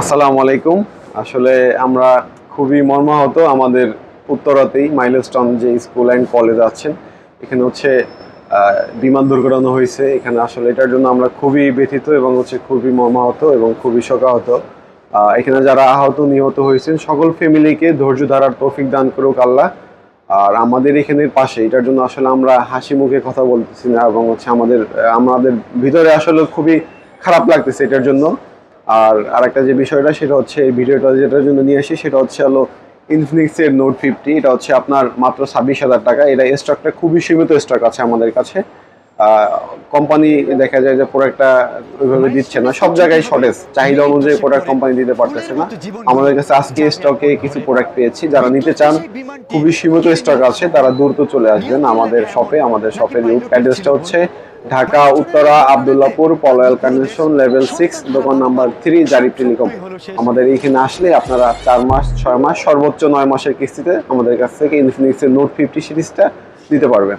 আসসালামু আলাইকুম। আসলে আমরা খুবই মর্মাহত আমাদের উত্তরাতেই মাইলস্টোন যে স্কুল অ্যান্ড কলেজ আছেন, এখানে হচ্ছে বিমান দুর্ঘটনা হয়েছে। এখানে আসলে এটার জন্য আমরা খুবই ব্যথিত এবং হচ্ছে খুবই মর্মাহত এবং খুবই শোকাহত। এখানে যারা আহত, নিহত হয়েছেন, সকল ফ্যামিলিকে ধৈর্য ধারার তৌফিক দান করুক আল্লাহ। আর আমাদের এখানের পাশে, এটার জন্য আসলে আমরা হাসি মুখে কথা বলতেছি না এবং হচ্ছে আমাদের আমাদের ভিতরে আসলে খুবই খারাপ লাগতেছে এটার জন্য। আর আরেকটা যে বিষয়টা, সেটা হচ্ছে এই ভিডিওটা যেটার জন্য নিয়ে আসি, সেটা হচ্ছে হলো ইনফিনিক্সের নোট ফিফটি এটা হচ্ছে আপনার মাত্র ছাব্বিশ হাজার টাকা। এটা স্টকটা খুবই সীমিত স্টক আছে আমাদের কাছে। কোম্পানি দেখা যায় যে প্রোডাক্টটা ওইভাবে দিচ্ছে না। সব জায়গায় শর্টেজ চাহিদা অনুযায়ী প্রোডাক্ট কোম্পানি দিতে পারতেছে না। আমাদের কাছে আজকে স্টকে কিছু প্রোডাক্ট পেয়েছি। যারা নিতে চান, খুবই সীমিত স্টক আছে, তারা দ্রুত চলে আসবেন আমাদের শপে আমাদের শপের অ্যাড্রেসটা হচ্ছে Dhaka, Uttara, Abdullahpur, Polwel convention, level six, দোকান নাম্বার থ্রি, জারি টেলিকম। আমাদের এখানে আসলে আপনারা চার মাস, ছয় মাস, সর্বোচ্চ নয় মাসের কিস্তিতে আমাদের কাছ থেকে ইনফিনিক্সের নোট ফিফটি সিরিজটা দিতে পারবেন।